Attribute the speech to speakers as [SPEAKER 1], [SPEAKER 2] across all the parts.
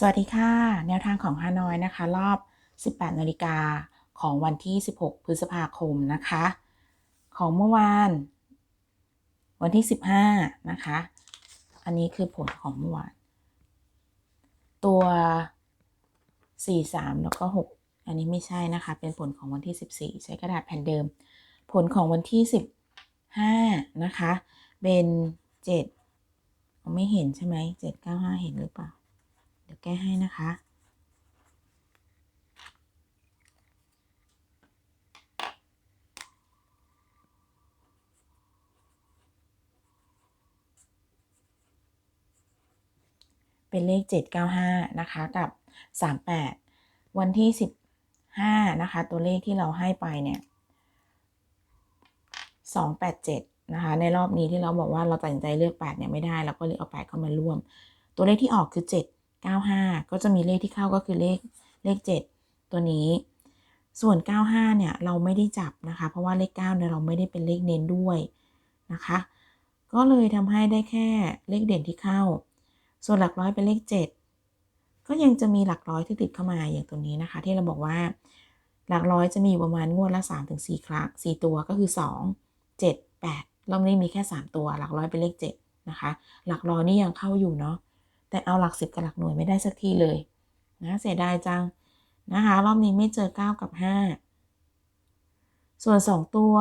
[SPEAKER 1] สวัสดีค่ะ แนวทางของฮานอยนะคะ รอบ 18 นาฬิกาของวันที่ 16 พฤษภาคมนะคะ ของเมื่อวาน วันที่ 15 นะคะ อันนี้คือผลของเมื่อวาน ตัว 43 แล้วก็ 6 อันนี้ไม่ใช่นะคะ เป็นผลของวันที่ 14 ใช้กระดาษแผ่นเดิม ผลของวันที่ 15 นะคะ เป็น 7 ไม่เห็นใช่ไหม795 เห็นหรือเปล่า เดี๋ยวแก้ให้นะคะ เป็นเลข 795 นะคะ กับ 38 วันที่ 15 นะคะ ตัวเลขที่เราให้ไปเนี่ย287 นะคะ ในรอบนี้ที่เราบอกว่าเราตัดสินใจเลือก 8 เนี่ยไม่ได้ เราก็เลยเอา 8 เข้ามาร่วม ตัวเลขที่ออกคือ 95 ก็จะมีเลขที่เข้าก็คือเลขเลข 7 ตัวนี้ ส่วน 95 เนี่ย เราไม่ได้จับนะคะ เพราะว่าเลข9เนี่ยเราไม่ได้เป็นเลขเน้นด้วยนะคะ ก็เลยทำให้ได้แค่เลขเด่นที่เข้า ส่วนหลักร้อยเป็นเลข 7 ก็ยังจะมีหลักร้อยที่ติดเข้ามาอย่างตัวนี้นะคะ ที่เราบอกว่าหลักร้อยจะมีประมาณงวดละ 3-4 ครั้ง 4 ตัวก็คือ 2 7 8รอบนี้มีแค่ 3 ตัว หลักร้อยเป็นเลข 7 นะคะ หลักร้อยนี่ยังเข้าอยู่เนาะ แต่เอาหลัก10กับหลักหน่วยไม่ได้สักทีเลยนะเสียดายจังนะคะรอบนี้ไม่เจอ 9 กับ 5 ส่วน 2 ตัว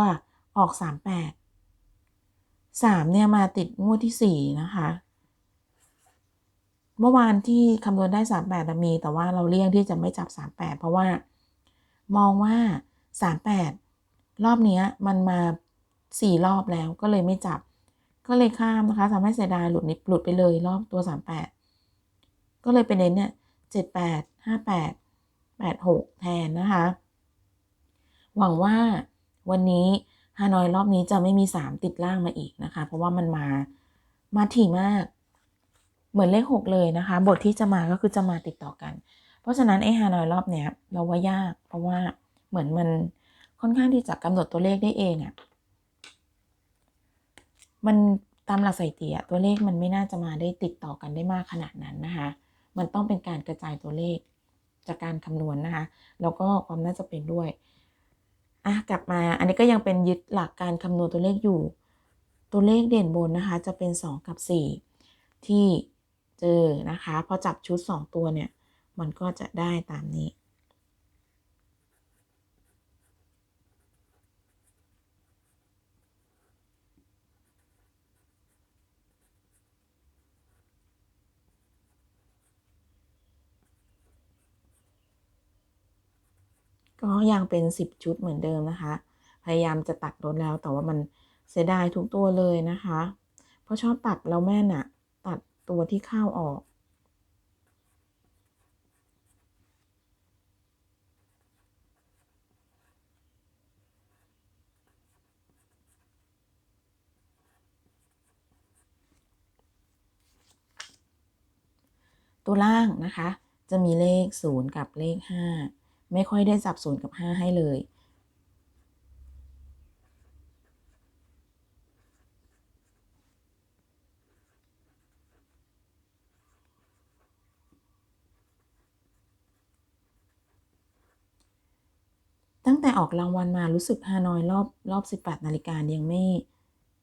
[SPEAKER 1] ออก 3 8 3 เนี่ยมาติดงวดที่ 4 นะคะ เมื่อวานที่คำนวณได้ 38มี แต่ว่าเราเลี่ยงที่จะไม่จับ 38 เพราะว่า มองว่า 38 รอบนี้มันมา 4 รอบแล้วก็เลยไม่จับ ก็เลยข้ามนะคะทำให้เสียดายหลุดนิดหลุดไปเลยรอบตัว 38 ก็เลยเป็นเน้นเนี่ย78 58 86แปดแปดหกแทนนะคะ หวังว่าวันนี้ฮานอยรอบนี้จะไม่มี3ติดล่างมาอีกนะคะ เพราะว่ามันมามาถี่มาก เหมือนเลข6เลยนะคะ บทที่จะมาก็คือจะมาติดต่อกัน เพราะฉะนั้นไอ้ฮานอยรอบเนี้ยเราว่ายาก เพราะว่าเหมือนมันค่อนข้างที่จะกำหนดตัวเลขได้เองอะ่ะมันตามหลักสถิติอะตัวเลขมันไม่น่าจะมาได้ติดต่อกันได้มากขนาดนั้นนะคะ มันต้องเป็นการกระจายตัวเลขจากการคำนวณนนะคะ แล้วก็ความน่าจะเป็นด้วยอะกลับมาอันนี้ก็ยังเป็นยึดหลักการคำนวณตัวเลขอยู่ ตัวเลขเด่นบนนะคะ จะเป็น 2 กับ 4 ที่เจอนะคะ พอจับชุด 2 ตัวเนี่ย มันก็จะได้ตามนี้ ก็ยังเป็น 10 ชุดเหมือนเดิมนะคะ พยายามจะตัดลดแล้วแต่ว่ามันเสียดายทุกตัวเลยนะคะ เพราะชอบตัดแล้วแม่น่ะ ตัดตัวที่เข้าออก ตัวล่างนะคะ จะมีเลข 0 กับเลข 5 ไม่ค่อยได้จับ0กับ 5 ให้เลย ตั้งแต่ออกรางวัลมารู้สึกฮานอยรอบรอบ 18 นาฬิกายังไม่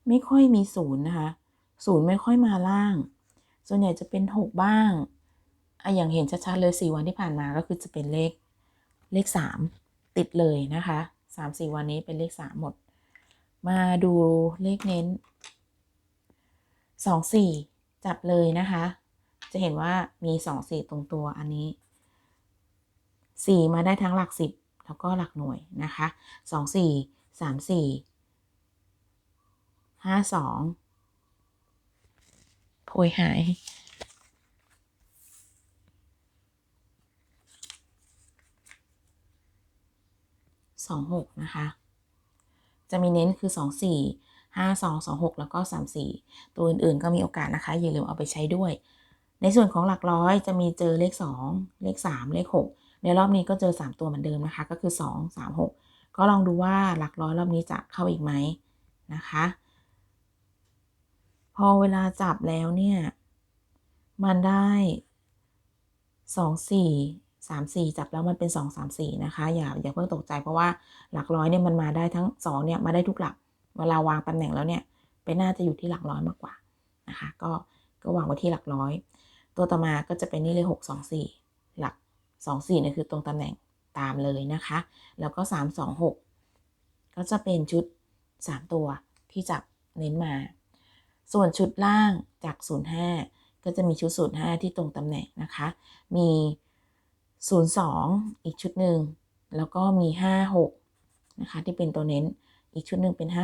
[SPEAKER 1] ไม่ค่อยมีศูนย์นะคะ ศูนย์ไม่ค่อยมาล่าง ส่วนใหญ่จะเป็น 6 บ้างอะอย่างเห็นชัดๆเลย 4 วันที่ผ่านมาก็คือจะเป็นเลข เลข 3 ติดเลยนะคะ3-4 วันนี้เป็นเลข 3 หมด มาดูเลขเน้น 2-4 จับเลยนะคะ จะเห็นว่ามี 2-4 ตรงตัวอันนี้ 4 มาได้ทั้งหลัก 10 แล้วก็หลักหน่วยนะคะ 2-4 3-4 5-2โพยหาย สองหกนะคะ จะมีเน้นคือสองสี่ห้าสองสองหกแล้วก็สามสี่ตัวอื่นๆก็มีโอกาสนะคะ อย่าลืมเอาไปใช้ด้วย ในส่วนของหลักร้อยจะมีเจอเลขสองเลขสามเลขหกในรอบนี้ก็เจอสามตัวเหมือนเดิมนะคะ ก็คือสองสามหกก็ลองดูว่าหลักร้อยรอบนี้จะเข้าอีกไหมนะคะ พอเวลาจับแล้วเนี่ย มันได้สอง สามสี่จับแล้วมันเป็นสองสามสี่นะคะอย่าอย่าเพิ่งตกใจเพราะว่าหลักร้อยเนี่ยมันมาได้ทั้งสองเนี่ยมาได้ทุกหลัก เวลาวางตำแหน่งแล้วเนี่ยเป็นน่าจะอยู่ที่หลักร้อยมากกว่านะคะก็ก็วางไว้ที่หลักร้อย ตัวต่อมาก็จะเป็นนี่เลยหกสองสี่หลักสองสี่เนี่ยคือตรงตำแหน่งตามเลยนะคะ แล้วก็สามสองหกก็จะเป็นชุดสามตัวที่จับเน้นมา ส่วนชุดล่างจาก05ก็จะมีชุด05ที่ตรงตำแหน่งนะคะ มี 02 อีกชุดหนึ่ง แล้วก็มี 56 นะคะ ที่เป็นตัวเน้น อีกชุดหนึ่งเป็น 52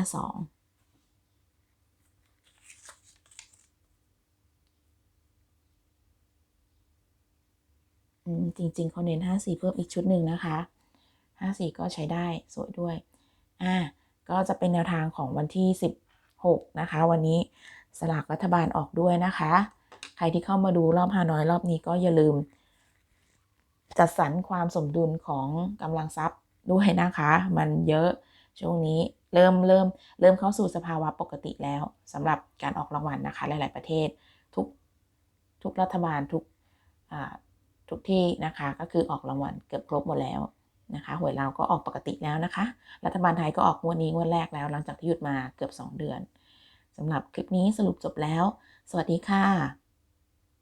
[SPEAKER 1] อืมจริงๆเขาเน้น 54 เพิ่มอีกชุดหนึ่งนะคะ 54 ก็ใช้ได้สวยด้วย อ่า ก็จะเป็นแนวทางของวันที่ 16 นะคะ วันนี้สลากรัฐบาลออกด้วยนะคะ ใครที่เข้ามาดูรอบฮานอยรอบนี้ก็อย่าลืม จัดสรรความสมดุลของกำลังทรัพย์ด้วยนะคะ มันเยอะช่วงนี้เริ่มเริ่มเริ่มเข้าสู่สภาวะปกติแล้วสำหรับการออกรางวัลนะคะ หลาย ๆ ประเทศทุกทุกรัฐบาลทุกทุกที่นะคะก็คือออกรางวัลเกือบครบหมดแล้วนะคะหวยเราก็ออกปกติแล้วนะคะ รัฐบาลไทยก็ออกงวดนี้งวดแรกแล้ว หลังจากที่หยุดมาเกือบ 2 เดือนสำหรับคลิปนี้สรุปจบแล้ว สวัสดีค่ะ